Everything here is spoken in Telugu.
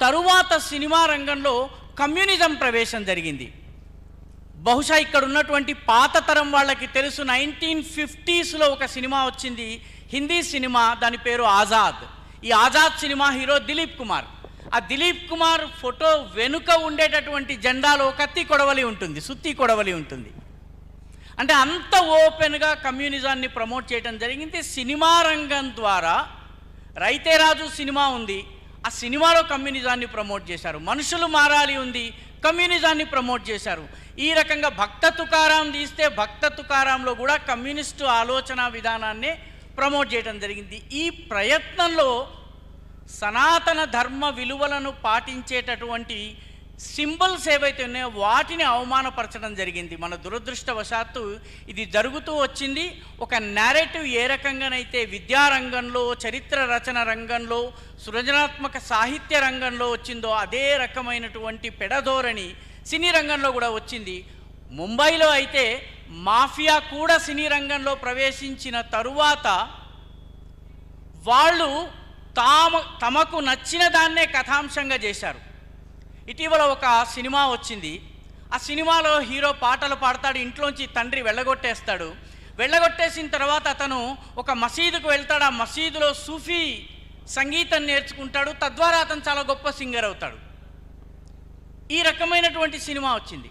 తరువాత సినిమా రంగంలో కమ్యూనిజం ప్రవేశం జరిగింది. బహుశా ఇక్కడ ఉన్నటువంటి పాత తరం వాళ్ళకి తెలుసు నైన్టీన్ ఫిఫ్టీస్లో ఒక సినిమా వచ్చింది హిందీ సినిమా దాని పేరు ఆజాద్. ఈ ఆజాద్ సినిమా హీరో దిలీప్ కుమార్. ఆ దిలీప్ కుమార్ ఫోటో వెనుక ఉండేటటువంటి జెండాలో కత్తి కొడవలి ఉంటుంది సుత్తి కొడవలి ఉంటుంది. అంటే అంత ఓపెన్గా కమ్యూనిజాన్ని ప్రమోట్ చేయడం జరిగింది. సినిమా రంగం ద్వారా రైతేరాజు సినిమా ఉంది. ఆ సినిమాలో కమ్యూనిజాన్ని ప్రమోట్ చేశారు. మనుషులు మారాలి ఉంది కమ్యూనిజాన్ని ప్రమోట్ చేశారు. ఈ రకంగా భక్త తుకారాం తీస్తే భక్త తుకారాంలో కూడా కమ్యూనిస్టు ఆలోచన విధానాన్ని ప్రమోట్ చేయడం జరిగింది. ఈ ప్రయత్నంలో సనాతన ధర్మ విలువలను పాటించేటటువంటి సింబల్స్ ఏవైతే ఉన్నాయో వాటిని అవమానపరచడం జరిగింది. మన దురదృష్టవశాత్తు ఇది జరుగుతూ వచ్చింది. ఒక నేరేటివ్ ఏ రకంగానైతే విద్యారంగంలో చరిత్ర రచన రంగంలో సృజనాత్మక సాహిత్య రంగంలో వచ్చిందో అదే రకమైనటువంటి పెడధోరణి సినీ రంగంలో కూడా వచ్చింది. ముంబైలో అయితే మాఫియా కూడా సినీ రంగంలో ప్రవేశించిన తరువాత వాళ్ళు తాము తమకు నచ్చిన దాన్నే కథాంశంగా చేశారు. ఇటీవల ఒక సినిమా వచ్చింది. ఆ సినిమాలో హీరో పాటలు పాడతాడు ఇంట్లోంచి తండ్రి వెళ్ళగొట్టేస్తాడు. వెళ్ళగొట్టేసిన తర్వాత అతను ఒక మసీదుకు వెళ్తాడు. ఆ మసీదులో సూఫీ సంగీతం నేర్చుకుంటాడు. తద్వారా అతను చాలా గొప్ప సింగర్ అవుతాడు. ఈ రకమైనటువంటి సినిమా వచ్చింది.